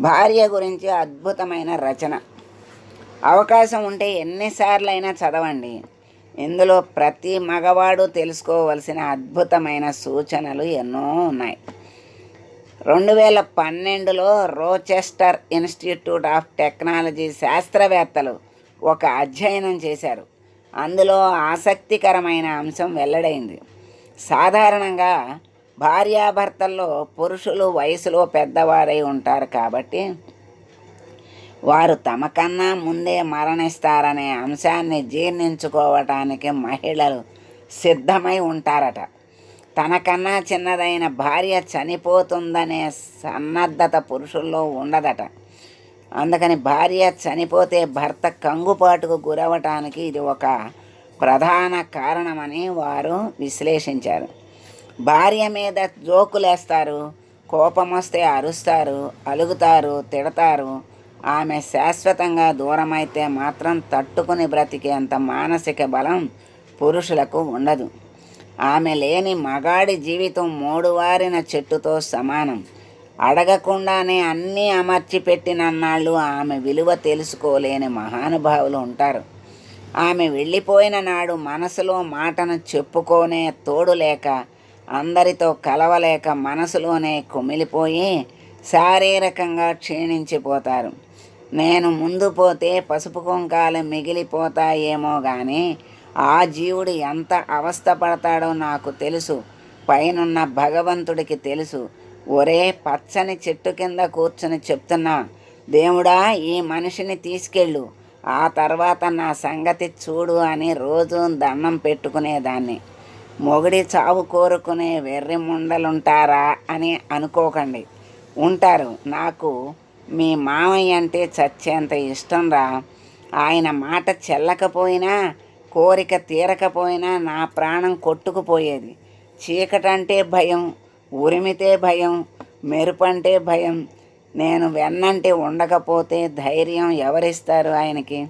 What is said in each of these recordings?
భార్య గురించి అద్భుతమైన రచన. అవకాశం ఉంటే ఎన్నిసార్లైనా చదవండి. ఇందులో ప్రతి మగవాడు తెలుసుకోవలసిన అద్భుతమైన సూచనలు ఎన్నో ఉన్నాయి. రెండు వేల పన్నెండులో రోచెస్టర్ ఇన్స్టిట్యూట్ ఆఫ్ టెక్నాలజీ శాస్త్రవేత్తలు ఒక అధ్యయనం చేశారు. అందులో ఆసక్తికరమైన అంశం వెల్లడైంది. సాధారణంగా భార్యాభర్తల్లో పురుషులు వయసులో పెద్దవారై ఉంటారు కాబట్టి వారు తమ కన్నా ముందే మరణిస్తారనే అంశాన్ని జీర్ణించుకోవటానికి మహిళలు సిద్ధమై ఉంటారట. తనకన్నా చిన్నదైన భార్య చనిపోతుందనే సన్నద్ధత పురుషుల్లో ఉండదట. అందుకని భార్య చనిపోతే భర్త కంగుపాటుకు గురవటానికి ఇది ఒక ప్రధాన కారణమని వారు విశ్లేషించారు. భార్య మీద జోకులేస్తారు కోపం వస్తే అరుస్తారు అలుగుతారు తిడతారు. ఆమె శాశ్వతంగా దూరమైతే మాత్రం తట్టుకుని బ్రతికేంత మానసిక బలం పురుషులకు ఉండదు. ఆమె లేని మగాడి జీవితం మూడువారిన చెట్టుతో సమానం. అడగకుండానే అన్నీ అమర్చి పెట్టినన్నాళ్ళు ఆమె విలువ తెలుసుకోలేని మహానుభావులు ఉంటారు. ఆమె వెళ్ళిపోయిన నాడు మనసులో మాటను చెప్పుకోనే తోడు లేక అందరితో కలవలేక మనసులోనే కుమిలిపోయి శారీరకంగా క్షీణించిపోతారు. నేను ముందు పోతే పసుపు కుంకాలు మిగిలిపోతాయేమో కానీ ఆ జీవుడు ఎంత అవస్థపడతాడో నాకు తెలుసు. పైనున్న భగవంతుడికి తెలుసు. ఒరే పచ్చని చెట్టు కింద కూర్చుని చెప్తున్నా దేవుడా ఈ మనిషిని తీసుకెళ్ళు. ఆ తర్వాత నా సంగతి చూడు అని రోజు దండం పెట్టుకునేదాన్ని. మొగుడి చావు కోరుకునే వెర్రి ముండలుంటారా అని అనుకోకండి. ఉంటారు. నాకు మీ మామయ్య అంటే చచ్చేంత ఇష్టం రా ఆయన మాట చెల్లకపోయినా కోరిక తీరకపోయినా నా ప్రాణం కొట్టుకుపోయేది. చీకటంటే భయం ఉరిమితే భయం మెరుపంటే భయం. నేను వెన్నంటే ఉండకపోతే ధైర్యం ఎవరిస్తారు ఆయనకి?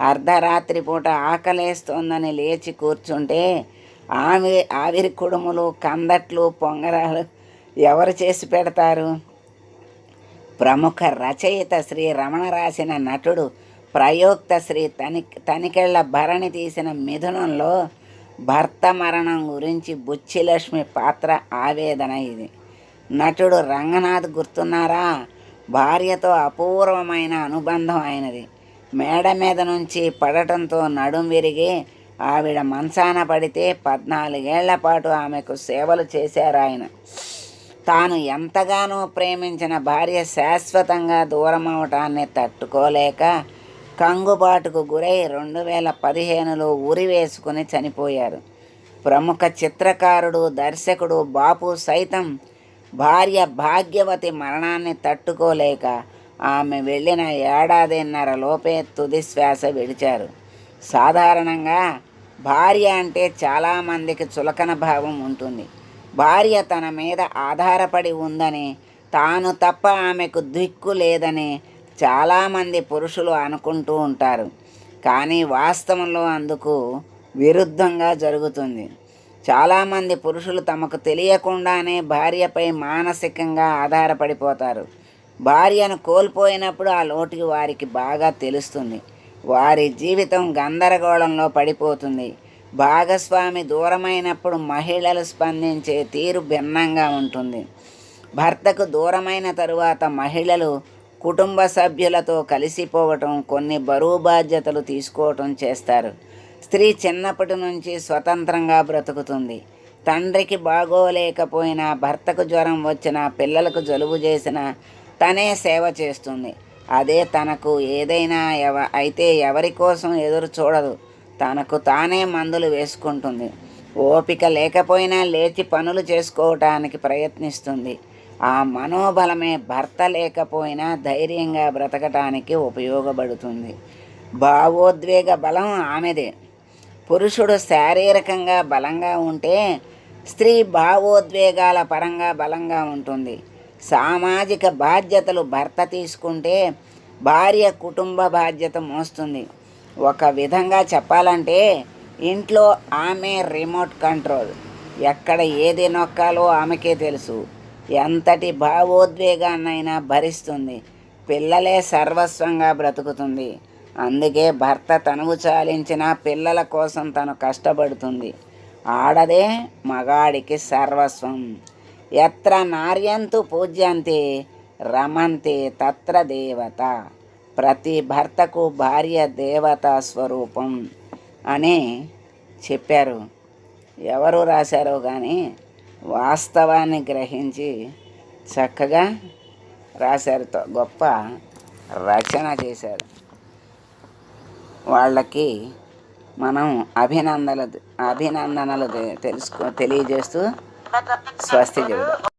అర్ధరాత్రి పూట ఆకలేస్తోందని లేచి కూర్చుంటే ఆమె ఆవిరి కుడుములు కందట్లు పొంగరాలు ఎవరు చేసి పెడతారు? ప్రముఖ రచయిత శ్రీ రమణ రాసిన నటుడు ప్రయోక్త శ్రీ తని తనికెళ్ళ భరణి తీసిన మిథునంలో భర్త మరణం గురించి బుచ్చిలక్ష్మి పాత్ర ఆవేదన ఇది. నటుడు రంగనాథ్ గుర్తున్నారా? భార్యతో అపూర్వమైన అనుబంధం అయినది మేడ మీద నుంచి పడటంతో నడుం విరిగి ఆవిడ మంచాన పడితే పద్నాలుగేళ్ళ పాటు ఆమెకు సేవలు చేశారాయన. తాను ఎంతగానో ప్రేమించిన భార్య శాశ్వతంగా దూరం అవటాన్ని తట్టుకోలేక కంగుబాటుకు గురై రెండు వేల పదిహేనులో ఉరి వేసుకుని చనిపోయారు. ప్రముఖ చిత్రకారుడు దర్శకుడు బాపు సైతం భార్య భాగ్యవతి మరణాన్ని తట్టుకోలేక ఆమె వెళ్ళిన ఏడాదిన్నర లోపే తుది శ్వాస విడిచారు. సాధారణంగా భార్య అంటే చాలామందికి చులకన భావం ఉంటుంది. భార్య తన మీద ఆధారపడి ఉందని తాను తప్ప ఆమెకు దిక్కు లేదని చాలామంది పురుషులు అనుకుంటూ ఉంటారు. కానీ వాస్తవంలో అందుకు విరుద్ధంగా జరుగుతుంది. చాలామంది పురుషులు తమకు తెలియకుండానే భార్యపై మానసికంగా ఆధారపడిపోతారు. భార్యను కోల్పోయినప్పుడు ఆ లోటు వారికి బాగా తెలుస్తుంది. వారి జీవితం గందరగోళంలో పడిపోతుంది. భాగస్వామి దూరమైనప్పుడు మహిళలు స్పందించే తీరు భిన్నంగా ఉంటుంది. భర్తకు దూరమైన తరువాత మహిళలు కుటుంబ సభ్యులతో కలిసిపోవటం కొన్ని బరువు బాధ్యతలు తీసుకోవటం చేస్తారు. స్త్రీ చిన్నప్పటి నుంచి స్వతంత్రంగా బ్రతుకుతుంది. తండ్రికి బాగోలేకపోయినా భర్తకు జ్వరం వచ్చినా పిల్లలకు జలుబు చేసినా తనే సేవ చేస్తుంది. అదే తనకు ఏదైనా ఎవ అయితే ఎవరి కోసం ఎదురు చూడదు. తనకు తానే మందులు వేసుకుంటుంది. ఓపిక లేకపోయినా లేచి పనులు చేసుకోవటానికి ప్రయత్నిస్తుంది. ఆ మనోబలమే భర్త లేకపోయినా ధైర్యంగా బ్రతకటానికి ఉపయోగపడుతుంది. భావోద్వేగ బలం ఆమెదే. పురుషుడు శారీరకంగా బలంగా ఉంటే స్త్రీ భావోద్వేగాల పరంగా బలంగా ఉంటుంది. సామాజిక బాధ్యతలు భర్త తీసుకుంటే భార్య కుటుంబ బాధ్యత మోస్తుంది. ఒక విధంగా చెప్పాలంటే ఇంట్లో ఆమె రిమోట్ కంట్రోల్. ఎక్కడ ఏది నొక్కాలో ఆమెకే తెలుసు. ఎంతటి భావోద్వేగాన్నైనా భరిస్తుంది. పిల్లలే సర్వస్వంగా బ్రతుకుతుంది. అందుకే భర్త తనువు చాలించిన పిల్లల కోసం తను కష్టపడుతుంది. ఆడదే మగాడికి సర్వస్వం. ఎత్ర నార్యంతు పూజ్యంతి రమంతి తత్ర దేవత. ప్రతి భర్తకు భార్య దేవత స్వరూపం అని చెప్పారు. ఎవరు రాశారో కానీ వాస్తవాన్ని గ్రహించి చక్కగా రాశారు. తో- గొప్ప రచన చేశారు. వాళ్ళకి మనం అభినందనలు అభినందనలు తెలుసుకో తెలియజేస్తూ સ્વાસ્થ્ય જેવું